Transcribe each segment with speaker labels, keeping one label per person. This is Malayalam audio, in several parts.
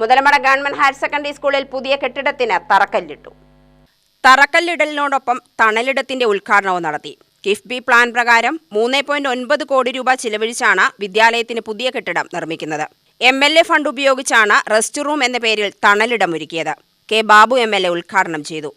Speaker 1: മുതലമട ഗവൺമെന്റ് ഹയർ സെക്കൻഡറി സ്കൂളിൽ പുതിയ കെട്ടിടത്തിന് തറക്കല്ലിട്ടു. തറക്കല്ലിടലിനോടൊപ്പം തണലിടത്തിന്റെ ഉദ്ഘാടനവും നടത്തി. കിഫ്ബി പ്ലാൻ പ്രകാരം മൂന്ന് പോയിന്റ് ഒൻപത് കോടി രൂപ ചിലവഴിച്ചാണ് വിദ്യാലയത്തിന് പുതിയ കെട്ടിടം നിർമ്മിക്കുന്നത്. എം എൽ എ ഫണ്ട് ഉപയോഗിച്ചാണ് റെസ്റ്റ് റൂം എന്ന പേരിൽ തണലിടം ഒരുക്കിയത്. K Babu M L A ഉദ്ഘാടനം ചെയ്തു.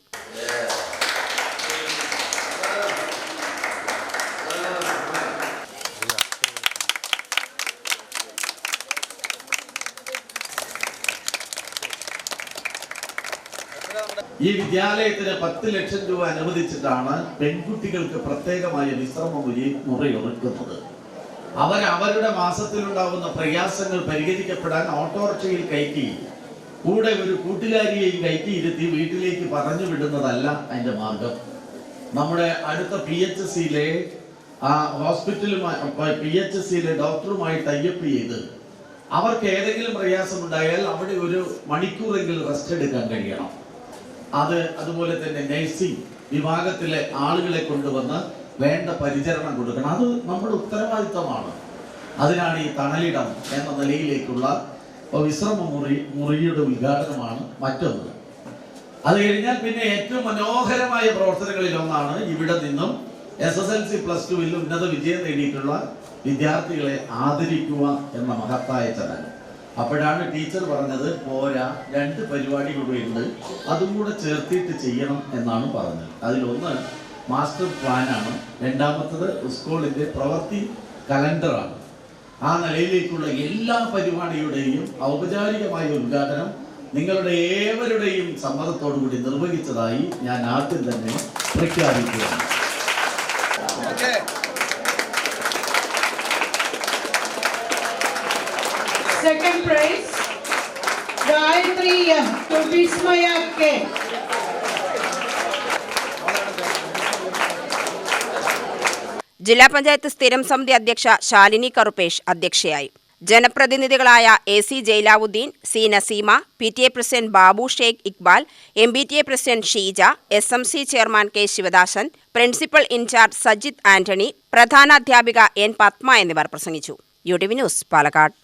Speaker 2: ഈ വിദ്യാലയത്തിന് പത്ത് ലക്ഷം രൂപ അനുവദിച്ചിട്ടാണ് പെൺകുട്ടികൾക്ക് പ്രത്യേകമായ വിശ്രമ മുറി മുറിയൊരുക്കുന്നത് അവർ അവരുടെ മാസത്തിലുണ്ടാവുന്ന പ്രയാസങ്ങൾ പരിഹരിക്കപ്പെടാൻ ഓട്ടോറിക്ഷയിൽ കയറ്റി കൂടെ ഒരു കൂട്ടുകാരിയെയും കയറ്റി ഇരുത്തി വീട്ടിലേക്ക് പറഞ്ഞു വിടുന്നതല്ല അതിന്റെ മാർഗം. നമ്മുടെ അടുത്ത പി എച്ച് സിയിലെ ആ ഹോസ്പിറ്റലുമായി പി എച്ച് സിയിലെ ഡോക്ടറുമായി ടൈപ്പ് ചെയ്ത് അവർക്ക് ഏതെങ്കിലും പ്രയാസമുണ്ടായാൽ അവിടെ ഒരു മണിക്കൂറെങ്കിലും റെസ്റ്റ് എടുക്കാൻ കഴിയണം. അത് അതുപോലെ തന്നെ നഴ്സിംഗ് വിഭാഗത്തിലെ ആളുകളെ കൊണ്ടുവന്ന് വേണ്ട പരിചരണം കൊടുക്കണം. അത് നമ്മുടെ ഉത്തരവാദിത്തമാണ് അതിനാണ് ഈ തണലിടം എന്ന നിലയിലേക്കുള്ള വിശ്രമ മുറി മുറിയുടെ ഉദ്ഘാടനമാണ് മറ്റൊന്ന്. അത് കഴിഞ്ഞാൽ പിന്നെ ഏറ്റവും മനോഹരമായ പ്രവർത്തനങ്ങളിൽ ഒന്നാണ് ഇവിടെ നിന്നും S S L C plus ടുവിൽ ഉന്നത വിജയം നേടിയിട്ടുള്ള വിദ്യാർത്ഥികളെ ആദരിക്കുക എന്ന മഹത്തായ ചടങ്ങ്. അപ്പോഴാണ് ടീച്ചർ പറഞ്ഞത് പോരാ രണ്ട് പരിപാടി കൂടെ ഉണ്ട്. അതും കൂടെ ചേർത്തിട്ട് ചെയ്യണം എന്നാണ് പറഞ്ഞത്. അതിലൊന്ന് മാസ്റ്റർ പ്ലാനാണ്. രണ്ടാമത്തത് സ്കൂളിന്റെ പ്രവൃത്തി കലണ്ടറാണ്. ആ നിലയിലേക്കുള്ള എല്ലാ പരിപാടിയുടെയും ഔപചാരികമായ ഉദ്ഘാടനം നിങ്ങളുടെ ഏവരുടെയും സമ്മതത്തോടു കൂടി നിർവഹിച്ചതായി ഞാൻ ആദ്യം തന്നെ പ്രഖ്യാപിക്കുകയാണ്.
Speaker 3: Second prize, Gayatri M. to Bismaya K.
Speaker 1: ജില്ലാ പഞ്ചായത്ത് സ്ഥിരം സമിതി അധ്യക്ഷ ശാലിനി കറുപ്പേഷ് അധ്യക്ഷയായി ജനപ്രതിനിധികളായ A C Jailavudheen C Naseema P T A president Babu Sheikh Iqbal M B T A president Sheeja S M C chairman K Sivadasan principal in charge Sajith Antony പ്രധാനാധ്യാപിക N Padma എന്നിവർ പ്രസംഗിച്ചു U T V news Palakkad